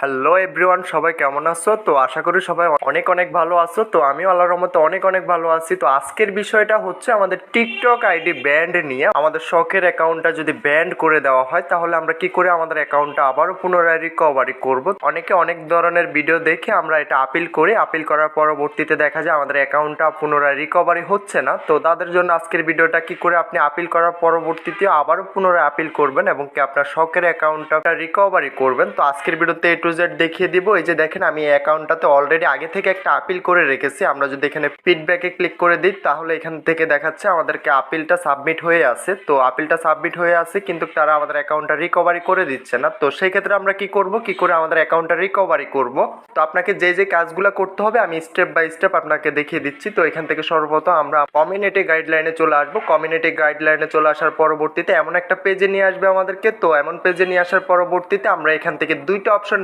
Hello everyone সবাই কেমন আছো? তো আশা করি সবাই অনেক অনেক ভালো আছো। তো আমিও আল্লাহর রহমতে অনেক অনেক ভালো আছি। তো আজকের বিষয়টা হচ্ছে আমাদের টিকটক আইডি ব্যান্ড নিয়ে। আমাদের শখের অ্যাকাউন্টটা যদি ব্যান্ড করে দেওয়া হয়, তাহলে আমরা কি করে আমাদের অ্যাকাউন্টটা আবারও পুনরায় রিকভারি করব? অনেকে অনেক ধরনের ভিডিও দেখে আমরা এটা আপিল করি। আপিল করার পরবর্তীতে দেখা যায় আমাদের অ্যাকাউন্টটা পুনরায় রিকভারি হচ্ছে না। তো তাদের জন্য আজকের ভিডিওটা কি করে আপনি আপিল করার পরবর্তীতে আবারও পুনরায় আপিল করবেন এবং কি আপনার শখের অ্যাকাউন্টটা রিকভারি করবেন? তো আজকের ভিডিওতে এ টু জেড দেখিয়ে দিব। এই যে দেখেন, আমি এই অ্যাকাউন্টটাতে অলরেডি আগে থেকে একটা আপিল করে রেখেছি। আমরা যদি এখানে ফিডব্যাকে ক্লিক করে দিই, তাহলে এখান থেকে দেখাচ্ছে আমাদেরকে আপিলটা সাবমিট হয়ে আছে। তো আপিলটা সাবমিট হয়ে আছে, কিন্তু তারা আমাদের অ্যাকাউন্টটা রিকভারি করে দিচ্ছে না। তো সেই ক্ষেত্রে আমরা কি করব? কি করে আমাদের অ্যাকাউন্টটা রিকভারি করব? তো আপনাকে যে যে কাজগুলো করতে হবে, আমি স্টেপ বাই স্টেপ আপনাকে দেখিয়ে দিচ্ছি। তো এখান থেকে সর্বপ্রথম আমরা কমিউনিটি গাইডলাইনে চলে আসব। কমিউনিটি গাইডলাইনে চলে আসার পরবর্তীতে এমন একটা পেজে নিয়ে আসবে আমাদেরকে। তো এমন পেজে নিয়ে আসার পরবর্তীতে আমরা এখান থেকে দুইটা অপশন